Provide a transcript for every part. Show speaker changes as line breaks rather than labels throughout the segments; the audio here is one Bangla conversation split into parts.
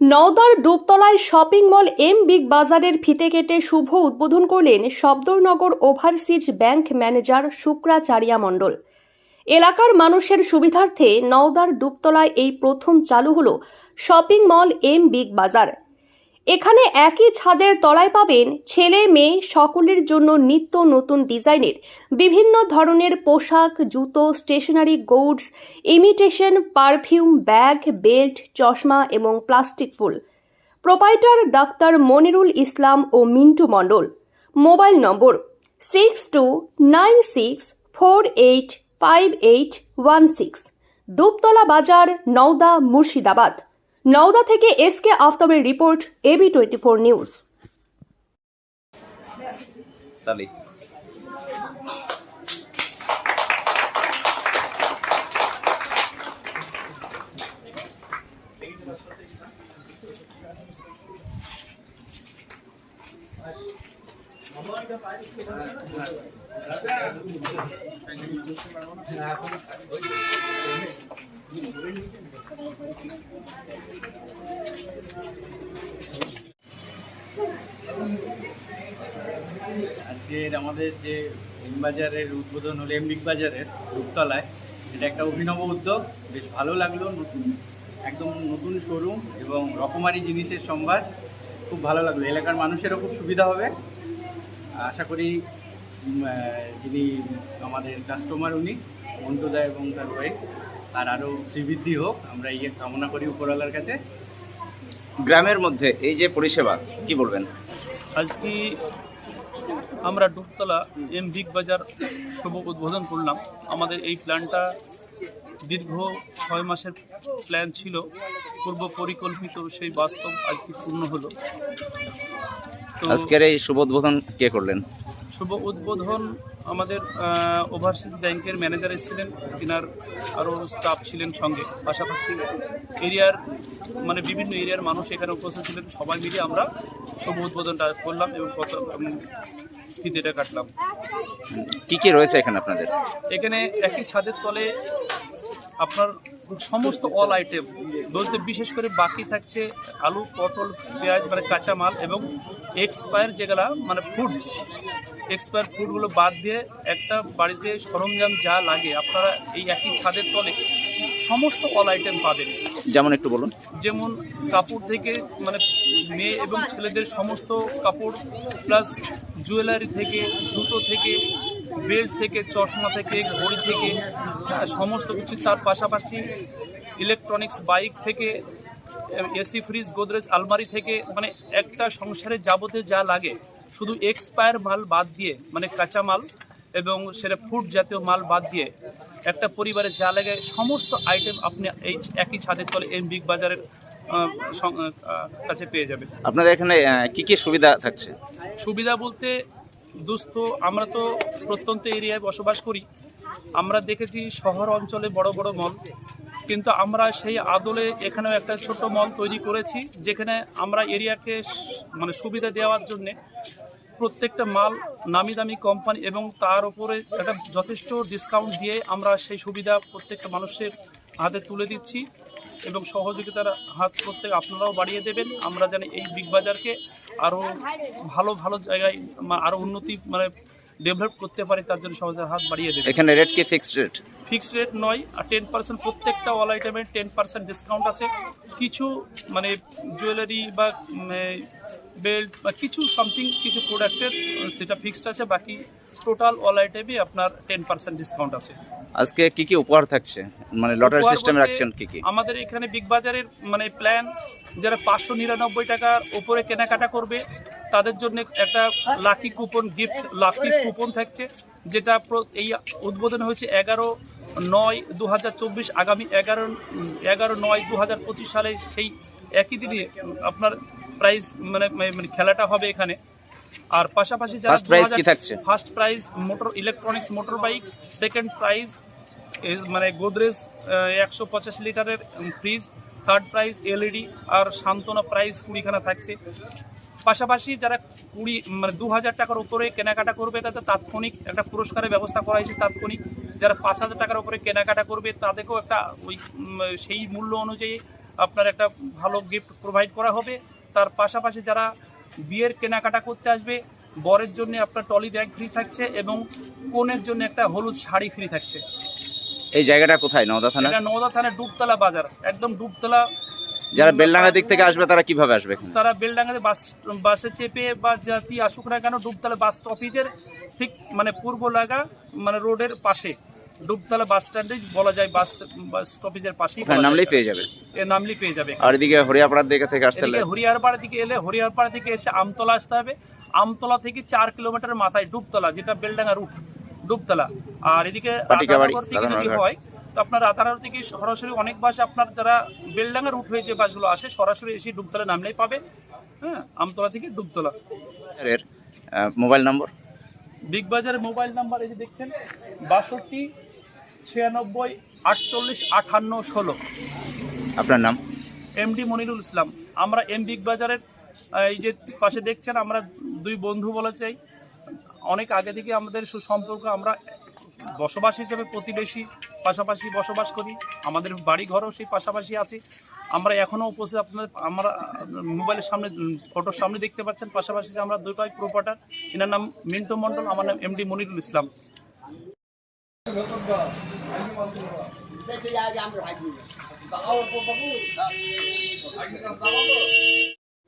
নওদার ডুবতলায় শপিং মল এম বিগ বাজারের ফিতে কেটে শুভ উদ্বোধন করলেন শব্দরনগর overseas bank manager Shukracharya Mondal. এলাকার মানুষের সুবিধার্থে নওদার ডুবতলায় এই প্রথম চালু হল শপিং মল এম বিগ বাজার। এখানে একই ছাদের তলায় পাবেন ছেলে, মেয়ে সকলের জন্য নিত্য নতুন ডিজাইনের বিভিন্ন ধরনের পোশাক, জুতো stationery goods imitation perfume bag belt চশমা এবং প্লাস্টিক ফুল প্রোপাইটার ডাক্তার মনিরুল ইসলাম ও Mintu Mondal. Mobile number six two nine six four eight five eight one six দুপতলা বাজার নওদা মুর্শিদাবাদ। নওদা থেকে S K আফতাবের report AB twenty four news.
তালি।
আজকের আমাদের যে বাজারের উদ্বোধন হলো, এম বিগ বাজারের রূপতলায়। এটা একটা অভিনব উদ্যোগ। বেশ ভালো লাগল নতুন, একদম নতুন শোরুম এবং রকমারি জিনিসের সম্ভার। খুব ভালো লাগল। এলাকার মানুষেরও খুব সুবিধা হবে। আশা করি যিনি আমাদের কাস্টমার উনি মন্টুদা এবং তার ওয়াইফ তার আরও শ্রীবৃদ্ধি হোক। আমরা ইয়ে কামনা করি উপরওয়ালার কাছে।
গ্রামের মধ্যে এই যে পরিষেবা, কি বলবেন?
আজকে আমরা ডুবতলা এম বিগ বাজার শুভ উদ্বোধন করলাম। আমাদের এই প্ল্যানটা দীর্ঘ ছয় মাসের প্ল্যান ছিল পূর্ব পরিকল্পিত সেই বাস্তব আজকে পূর্ণ হলো।
আজকের এই শুভ উদ্বোধন কে করলেন?
শুভ উদ্বোধন আমাদের ওভারসিজ ব্যাংকের ম্যানেজার এসেছিলেন। তিনার আরও স্টাফ ছিলেন সঙ্গে। পাশাপাশি এরিয়ার মানে বিভিন্ন এরিয়ার মানুষ এখানে উপস্থিত ছিলেন। সবাই মিলে আমরা শুভ উদ্বোধনটা করলাম এবং ফিতেটা কাটলাম।
কি কি রয়েছে এখানে আপনাদের?
এখানে একই ছাদের তলে আপনার সমস্ত অল আইটেম বলতে বিশেষ করে বাকি থাকছে আলু পটল পেঁয়াজ মানে কাঁচা মাল এবং এক্সপায়ার যেগুলা মানে ফুড এক্সপায়ার ফুডগুলো বাদ দিয়ে একটা বাড়িতে সরঞ্জাম যা লাগে আপনারা এই একই ছাদের তলে সমস্ত অল আইটেম পাবেন।
যেমন একটু বলুন।
যেমন কাপড় থেকে মানে মেয়ে এবং ছেলেদের সমস্ত কাপড় প্লাস জুয়েলারি থেকে জুতো থেকে বেল্ট থেকে চশমা থেকে ঘড়ি থেকে সমস্ত কিছু। তার পাশাপাশি ইলেকট্রনিক্স বাইক থেকে এসি ফ্রিজ গোদরেজ আলমারি থেকে মানে একটা সংসারে যাবতীয় যা লাগে শুধু এক্সপায়ার মাল বাদ দিয়ে মানে কাঁচা মাল এবং সেটা ফুড জাতীয় মাল বাদ দিয়ে একটা পরিবারে যা লাগে সমস্ত আইটেম আপনি এই একই ছাদের তলে এম বিগ বাজারের কাছে পেয়ে যাবেন।
আপনাদের এখানে কি কি সুবিধা থাকছে?
সুবিধা বলতে দুস্থ আমরা তো প্রত্যন্ত এরিয়ায় বসবাস করি আমরা দেখেছি শহর অঞ্চলে বড় বড় মল, কিন্তু আমরা সেই আদলে এখানেও একটা ছোট মল তৈরি করেছি, যেখানে আমরা এরিয়াকে মানে সুবিধা দেওয়ার জন্যে প্রত্যেকটা মাল নামি দামি কোম্পানি এবং তার উপরে একটা যথেষ্ট ডিসকাউন্ট দিয়ে আমরা সেই সুবিধা প্রত্যেকটা মানুষের হাতে তুলে দিচ্ছি এবং সহযোগিতার হাত প্রত্যেক আপনারাও বাড়িয়ে দেবেন। আমরা জানি এই বিগ বাজারকে আরও ভালো ভালো জায়গায় আরও উন্নতি মানে ডেভেলপ করতে পারে তার জন্য সমাজের হাত বাড়িয়ে দেবে।
এখানে রেট কি ফিক্সড রেট
ফিক্সড রেট নয় আর টেন পার্সেন্ট প্রত্যেকটা অল আইটেমে টেন পার্সেন্ট ডিসকাউন্ট আছে। কিছু মানে জুয়েলারি বা বেল্ট বা কিছু সামথিং কিছু প্রোডাক্টের সেটা ফিক্সড আছে বাকি টোটাল অল আইটেমে আপনার টেন পার্সেন্ট ডিসকাউন্ট আছে।
আজকে কি কি উপহার থাকছে? মানে লটারি সিস্টেম রাখছেন কি কি?
আমাদের এখানে বিগ বাজারের মানে প্ল্যান যারা পাঁচশো নিরানব্বই টাকার উপরে কেনাকাটা করবে তাদের জন্য একটা lucky coupon gift lucky coupon থাকছে যেটা এই উদ্বোধন হয়েছে এগারো নয় দু হাজার চব্বিশ আগামী এগারো এগারো নয় দু হাজার পঁচিশ সালে সেই একই দিনে আপনার প্রাইজ মানে মানে খেলাটা হবে এখানে। আর পাশাপাশি যারা? First prize motor electronics motor bike second prize মানে গোদরেজ একশো পঁচাশি লিটারের ফ্রিজ থার্ড প্রাইজ এলইডি আর সান্ত্বনা প্রাইজ কুড়িখানা থাকছে। পাশাপাশি যারা কুড়ি মানে দু হাজার টাকার উপরে কেনাকাটা করবে তাদের তাৎক্ষণিক একটা পুরস্কারের ব্যবস্থা করা হয়েছে তাৎক্ষণিক। যারা পাঁচ হাজার টাকার উপরে কেনাকাটা করবে তাদেরকেও একটা ওই সেই মূল্য অনুযায়ী আপনার একটা ভালো গিফট প্রোভাইড করা হবে। তার পাশাপাশি যারা বিয়ের কেনাকাটা করতে আসবে বরের জন্য আপনার টলি ব্যাগ ফ্রি থাকছে এবং কনের জন্য একটা হলুদ শাড়ি ফ্রি থাকছে।
এই জায়গাটা কোথায়? নওদা থানা?
এটা নওদা থানার ডুবতলা বাজার একদম ডুবতলা।
যারা বেলডাঙ্গা দিক থেকে আসবে তারা কীভাবে আসবে
তারা বেলডাঙ্গাতে বাস বাসে চেপে বা জাতি আসুক না কেন ডুবতলা বাস স্টপেজের ঠিক মানে পূর্ব লাগা মানে রোডের পাশে। ডুবতলা বাস স্ট্যান্ডে বলা যায় বাস বাস স্টপেজের পাশেই
নামলেই পেয়ে যাবে।
এ নামলেই পেয়ে যাবে
আর এদিকে হরিয়াপাড়ার দিকে থেকে আসতে হলে
হরিয়ারপাড়া থেকে এলে হরিয়ারপাড়া থেকে এসে আমতলা আসতে হবে। আমতলা থেকে চার কিলোমিটার মাথায় ডুবতলা যেটা বেলডাঙ্গা রুট ডুবতলা। আর এদিকে থেকে যদি হয় তো আপনার রাতারহাট থেকে সরাসরি অনেক বাস আপনার যারা বেলডাঙ্গা রুট হয়ে যে বাসগুলো আসে সরাসরি এসে ডুবতলা নামলেই পাবে। হ্যাঁ আমতলা থেকে ডুবতলা।
Mobile number?
বিগ বাজারের মোবাইল নাম্বার এই যে দেখছেন বাষট্টি ছিয়ানব্বই আটচল্লিশ আটান্ন ষোলো।
আপনার নাম?
এমডি মনিরুল ইসলাম। আমরা এম বিগ বাজারের এই যে পাশে দেখছেন আমরা দুই বন্ধু বলা চাই। অনেক আগে থেকে আমাদের সুসম্পর্ক আমরা বসবাস হিসেবে প্রতিবেশী পাশাপাশি বসবাস করি। আমাদের বাড়ি ঘরও সেই পাশাপাশি আছে। আমরা এখনও উপস্থিত আপনাদের আমরা মোবাইলের সামনে ফটোর সামনে দেখতে পাচ্ছেন। পাশাপাশি যে আমরা দুটাই প্রোপার্টার এনার নাম মিন্টু মণ্ডল আমার নাম এমডি মনিরুল ইসলাম।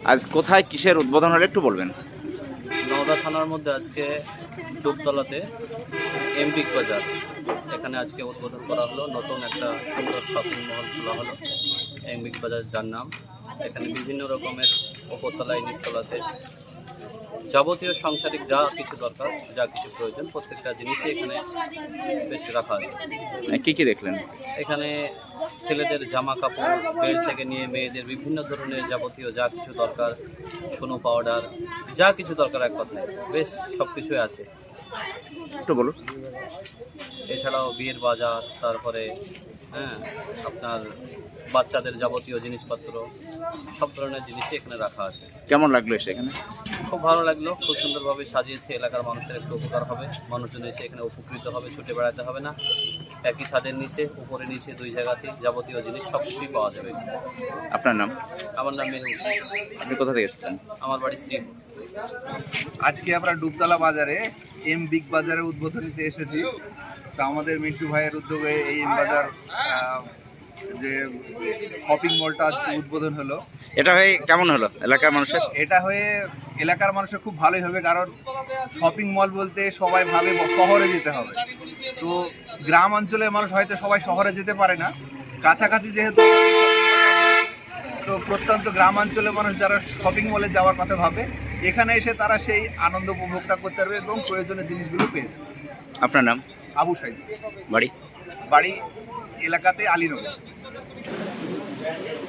আজ কোথায় কিসের উদ্বোধন হলে একটু বলবেন?
নওদা থানার মধ্যে আজকে ডুবতলাতে এমপিক বাজার, এখানে আজকে উদ্বোধন করা হলো। নতুন একটা সুন্দর শপিং মল খোলা হলো এমপিক বাজার যার নাম। এখানে বিভিন্ন রকমের উপরতলায় নিচতলাতে যাবতীয় সাংসারিক যা কিছু দরকার যা কিছু প্রয়োজন প্রত্যেকটা জিনিসই এখানে বেশ রাখা আছে।
কী কী দেখলেন?
এখানে ছেলেদের জামা কাপড় বেল্ট থেকে নিয়ে মেয়েদের বিভিন্ন ধরনের যাবতীয় যা কিছু দরকার সোনো পাউডার যা কিছু দরকার এক কথায় বেশ সব কিছুই আছে।
একটু বলুন।
এছাড়াও বিয়ের বাজার তারপরে হ্যাঁ আপনার বাচ্চাদের যাবতীয় জিনিসপত্র সব ধরনের জিনিসই এখানে রাখা আছে।
কেমন লাগল এসে এখানে?
খুব ভালো লাগল। খুব সুন্দরভাবে সাজিয়েছে এলাকার মানুষের একটু উপকার হবে। মানুষজন এসে এখানে উপকৃত হবে ছুটে বেড়াতে হবে না। একই ছাদের নিচে উপরে নিচে দুই জায়গাতেই যাবতীয় জিনিস সব কিছুই পাওয়া যাবে।
আপনার নাম?
আমার নাম মেহু
আপনি কোথা থেকে এসেছেন?
আমার বাড়ি শ্রীপুর।
আজকে আমরা ডুবতলা বাজারে এম বিগ বাজারের উদ্বোধনীতে এসেছি। তো আমাদের মিন্টু ভাইয়ের উদ্যোগে এই এম বাজার যে শপিং মলটা উদ্বোধন হলো।
এটা হয়ে কেমন হলো এলাকার মানুষের?
এটা হয়ে এলাকার মানুষের খুব ভালোই হবে কারণ শপিং মল বলতে সবাই ভাবে শহরে যেতে হবে। তো গ্রাম অঞ্চলের মানুষ হয়তো সবাই শহরে যেতে পারে না। কাছাকাছি যেহেতু তো প্রত্যন্ত গ্রাম অঞ্চলের মানুষ যারা শপিং মলে যাওয়ার কথা ভাবে এখানে এসে তারা সেই আনন্দ উপভোক্তা করতে পারবে এবং প্রয়োজনীয় জিনিসগুলো পেয়ে
আপনার নাম?
আবু সাইদ।
বাড়ি?
বাড়ি এলাকাতে আলীনগর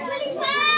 পুলিশ ভাই